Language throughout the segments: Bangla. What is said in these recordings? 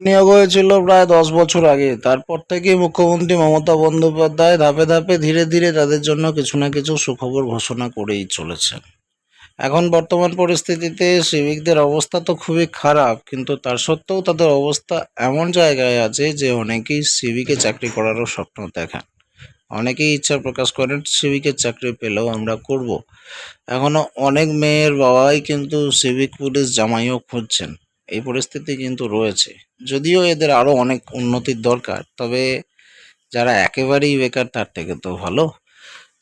নিয়োগ হয়েছিল প্রায় দশ বছর আগে। তারপর থেকেই মুখ্যমন্ত্রী মমতা বন্দ্যোপাধ্যায় ধাপে ধাপে ধীরে ধীরে তাদের জন্য কিছু না কিছু সুখবর ঘোষণা করেই চলেছেন। এখন বর্তমান পরিস্থিতিতে সিভিকদের অবস্থা তো খুবই খারাপ, কিন্তু তার সত্ত্বেও তাদের অবস্থা এমন জায়গায় আছে যে অনেকেই সিভিকে চাকরি করারও স্বপ্ন দেখেন। অনেকেই ইচ্ছা প্রকাশ করেন সিভিকের চাকরি পেলেও আমরা করব। এখনও অনেক মেয়ের বাবাই কিন্তু সিভিক পুলিশ জামাইও খুঁজছেন। এই পরিস্থিতি কিন্তু রয়েছে। যদিও এদের আরও অনেক উন্নতির দরকার, তবে যারা একেবারেই বেকার তার থেকে তো ভালো।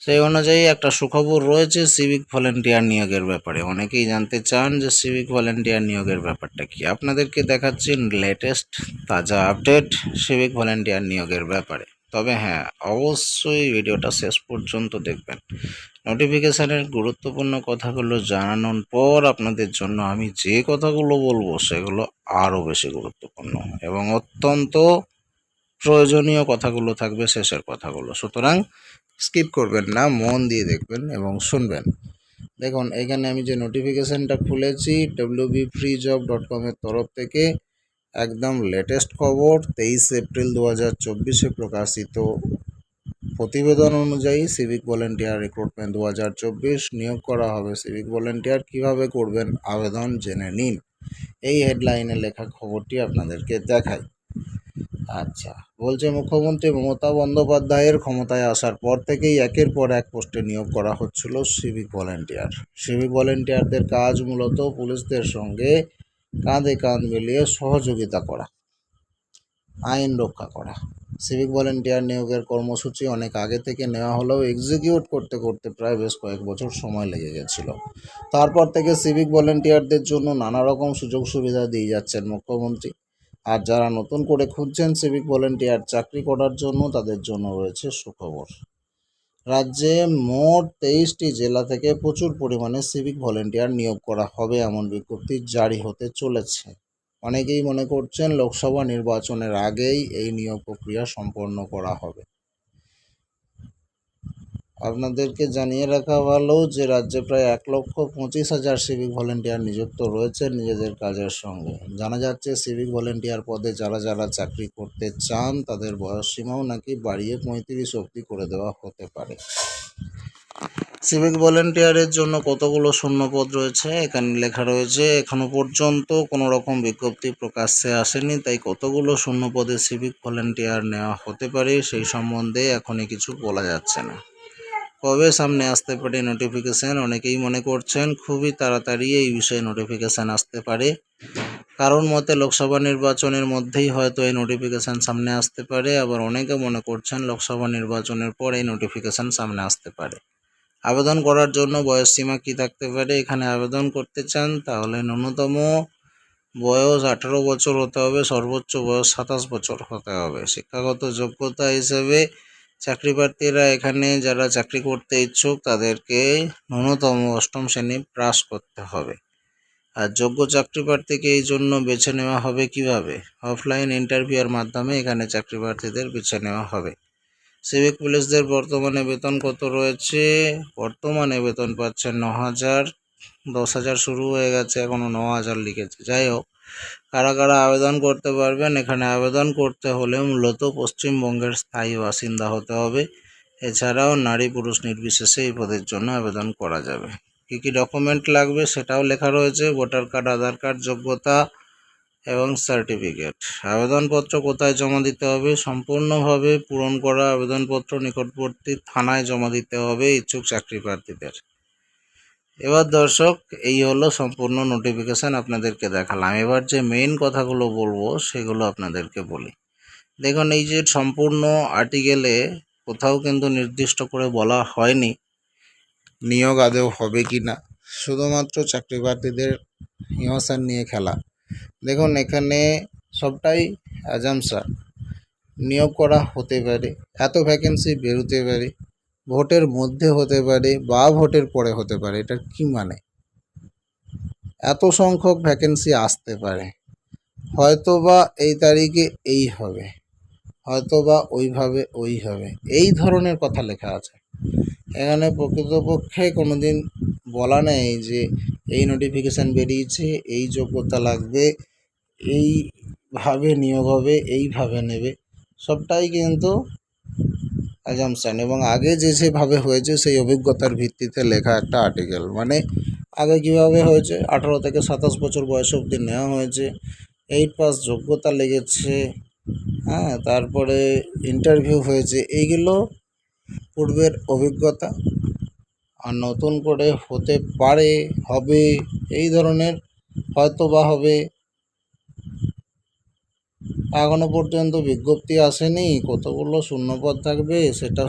সেই অনুযায়ী একটা সুখবর রয়েছে সিভিক ভলেন্টিয়ার নিয়োগের ব্যাপারে। অনেকেই জানতে চান যে সিভিক ভলেন্টিয়ার নিয়োগের ব্যাপারটা কি। আপনাদেরকে দেখাচ্ছি লেটেস্ট তাজা আপডেট সিভিক ভলেন্টিয়ার নিয়োগের ব্যাপারে। তবে হ্যাঁ অবশ্যই ভিডিওটা শেষ পর্যন্ত দেখবেন। নোটিফিকেশানের গুরুত্বপূর্ণ কথাগুলো জানানোর পর আপনাদের জন্য আমি যে কথাগুলো বলব সেগুলো আরও বেশি গুরুত্বপূর্ণ এবং অত্যন্ত প্রয়োজনীয় কথাগুলো থাকবে শেষের কথাগুলো। সুতরাং স্কিপ করবেন না, মন দিয়ে দেখবেন এবং শুনবেন। দেখুন, এখানে আমি যে নোটিফিকেশানটা খুলেছি ডব্লিউবি ফ্রি জব ডট কমের তরফ থেকে একদম লেটেস্ট খবর, তেইশ এপ্রিল দু হাজার চব্বিশে প্রকাশিত প্রতিবেদন অনুযায়ী সিভিক ভলেন্টিয়ার রিক্রুটমেন্ট দু হাজার চব্বিশ নিয়োগ করা হবে। সিভিক ভলেন্টিয়ার কীভাবে করবেন আবেদন জেনে নিন। এই হেডলাইনে লেখা খবরটি আপনাদেরকে দেখাই। আচ্ছা বলছে মুখ্যমন্ত্রী মমতা বন্দ্যোপাধ্যায়ের ক্ষমতায় আসার পর থেকেই একের পর এক পোস্টে নিয়োগ করা হচ্ছিল সিভিক ভলেন্টিয়ার সিভিক ভলেন্টিয়ারদের কাজ মূলত পুলিশদের সঙ্গে কাঁধে কাঁধ মিলিয়ে সহযোগিতা করা, আইন রক্ষা করা। সিভিক ভলেন্টিয়ার নিয়োগের কর্মসূচি অনেক আগে থেকে নেওয়া হলেও এক্সিকিউট করতে করতে প্রায় বেশ কয়েক বছর সময় লেগে গেছিল। তারপর থেকে সিভিক ভলেন্টিয়ারদের জন্য নানা রকম সুযোগ সুবিধা দিয়ে যাচ্ছেন মুখ্যমন্ত্রী। আর যারা নতুন করে খুঁজছেন সিভিক ভলেন্টিয়ার চাকরি করার জন্য, তাদের জন্য রয়েছে সুখবর। রাজ্যে মোট তেইশটি জেলা থেকে প্রচুর পরিমাণে সিভিক ভলেন্টিয়ার নিয়োগ করা হবে এমন বিজ্ঞপ্তি জারি হতে চলেছে। অনেকেই মনে করছেন লোকসভা নির্বাচনের আগেই এই নিয়োগ প্রক্রিয়া সম্পন্ন করা হবে। আপনাদেরকে জানিয়ে রাখা ভালো যে রাজ্যে প্রায় এক লক্ষ পঁচিশ হাজার সিভিক ভলেন্টিয়ার নিযুক্ত রয়েছে নিজেদের কাজের সঙ্গে। জানা যাচ্ছে সিভিক ভলেন্টিয়ার পদে যারা যারা চাকরি করতে চান তাদের বয়স সীমাও নাকি বাড়িয়ে পঁয়ত্রিশ অবধি করে দেওয়া হতে পারে। সিভিক ভলেন্টিয়ারের জন্য কতগুলো শূন্যপদ রয়েছে? এখানে লেখা রয়েছে, এখনও পর্যন্ত কোনো রকম বিজ্ঞপ্তি প্রকাশ্যে আসেনি, তাই কতগুলো শূন্যপদে সিভিক ভলেন্টিয়ার নেওয়া হতে পারে সেই সম্বন্ধে এখনই কিছু বলা যাচ্ছে না। কবে সামনে আসতে পারে নোটিফিকেশান অনেকেই মনে করছেন খুবই তাড়াতাড়ি এই বিষয়ে নোটিফিকেশান আসতে পারে। কারণ মতে লোকসভা নির্বাচনের মধ্যেই হয়তো এই নোটিফিকেশান সামনে আসতে পারে, আবার অনেকে মনে করছেন লোকসভা নির্বাচনের পর এই নোটিফিকেশান সামনে আসতে পারে। আবেদন করার জন্য বয়স সীমা কী থাকতে পারে? এখানে আবেদন করতে চান, তাহলে ন্যূনতম বয়স আঠারো বছর হতে হবে, সর্বোচ্চ বয়স সাতাশ বছর হতে হবে। শিক্ষাগত যোগ্যতা হিসেবে চাকরি প্রার্থীরা এখানে যারা চাকরি করতে ইচ্ছুক, তাদেরকে ন্যূনতম অষ্টম শ্রেণি পাস করতে হবে। আর যোগ্য চাকরি প্রার্থীকে এই জন্য বেছে নেওয়া হবে কীভাবে? অফলাইন ইন্টারভিউয়ের মাধ্যমে এখানে চাকরি প্রার্থীদের বেছে নেওয়া হবে। সিভিক পুলিশদের বর্তমানে বেতন কত রয়েছে? বর্তমানে বেতন পাচ্ছেন ন হাজার দশ হাজার শুরু হয়ে গেছে এখনও ন হাজার লিখেছে। যাই হোক, কারা কারা আবেদন করতে পারবেন? এখানে আবেদন করতে হলে মূলত পশ্চিমবঙ্গের স্থায়ী বাসিন্দা হতে হবে। এছাড়াও নারী পুরুষ নির্বিশেষে এই পদের জন্য আবেদন করা যাবে। কী কী ডকুমেন্ট লাগবে সেটাও লেখা রয়েছে। ভোটার কার্ড, আধার কার্ড, যোগ্যতা এবং সার্টিফিকেট। আবেদনপত্র কোথায় জমা দিতে হবে? সম্পূর্ণভাবে পূরণ করা আবেদনপত্র নিকটবর্তী থানায় জমা দিতে হবে ইচ্ছুক চাকরি প্রার্থীদের। এবার দর্শক, এই হলো সম্পূর্ণ নোটিফিকেশান আপনাদেরকে দেখালাম। এবার যে মেইন কথাগুলো বলব, সেগুলো আপনাদেরকে বলি। দেখুন, এই যে সম্পূর্ণ আর্টিকেলে কোথাও কিন্তু নির্দিষ্ট করে বলা হয়নি নিয়োগ আদৌ হবে কি না শুধুমাত্র চাকরি প্রার্থীদের ইমোশন নিয়ে খেলা। দেখুন, এখানে সবটাই অ্যাজামশন নিয়োগ করা হতে পারে, এত ভ্যাকেন্সি বেরোতে পারে, ভোটের মধ্যে হতে পারে বা ভোটের পরে হতে পারে, এটার কি মানে? এত সংখ্যক ভ্যাকেন্সি আসতে পারে হয়তো বা এই তারিখে এই হবে হয়তো বা ওইভাবে ওই হবে, এই ধরনের কথা লেখা আছে। এখানে প্রকৃতপক্ষে কোনো দিন বলা নেই যে এই নোটিফিকেশান বেরিয়েছে, এই যোগ্যতা লাগবে এই ভাবে নিয়োগ হবে, এইভাবে নেবে, সবটাই কিন্তু অ্যাজামশান এবং আগে যে যেভাবে হয়েছে, সেই অভিজ্ঞতার ভিত্তিতে লেখা একটা আর্টিকেল মানে আগে কীভাবে হয়েছে, আঠারো থেকে সাতাশ বছর বয়স অবধি নেওয়া হয়েছে এইট পাস যোগ্যতা লেগেছে হ্যাঁ তারপরে ইন্টারভিউ হয়েছে, এইগুলো পূর্বের অভিজ্ঞতা। আর নতুন করে হতে পারে, হবে, এই ধরনের হয়তো বা হবে এখনও পর্যন্ত বিজ্ঞপ্তি আসেনি। কতগুলো শূন্যপদ থাকবে। সেটা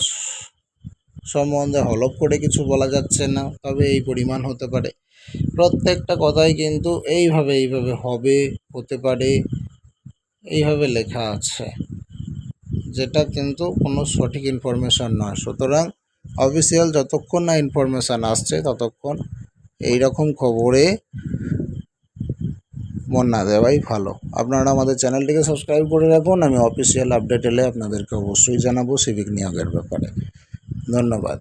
সম্বন্ধে হলপ করে কিছু বলা যাচ্ছে না, তবে এই পরিমাণ হতে পারে। প্রত্যেকটা কথাই কিন্তু এইভাবে এইভাবে হবে, হতে পারে, এইভাবে লেখা আছে। যেটা কিন্তু কোনো সঠিক ইনফরমেশান নয়। সুতরাং অফিসিয়াল যতক্ষণ না ইনফরমেশান আসছে, ততক্ষণ এই রকম খবরে মন না দেওয়াই ভালো। আপনারা আমাদের চ্যানেলটিকে সাবস্ক্রাইব করে রাখুন, আমি অফিসিয়াল আপডেট এলে আপনাদেরকে অবশ্যই জানাব সিভিক নিয়োগের ব্যাপারে। ধন্যবাদ।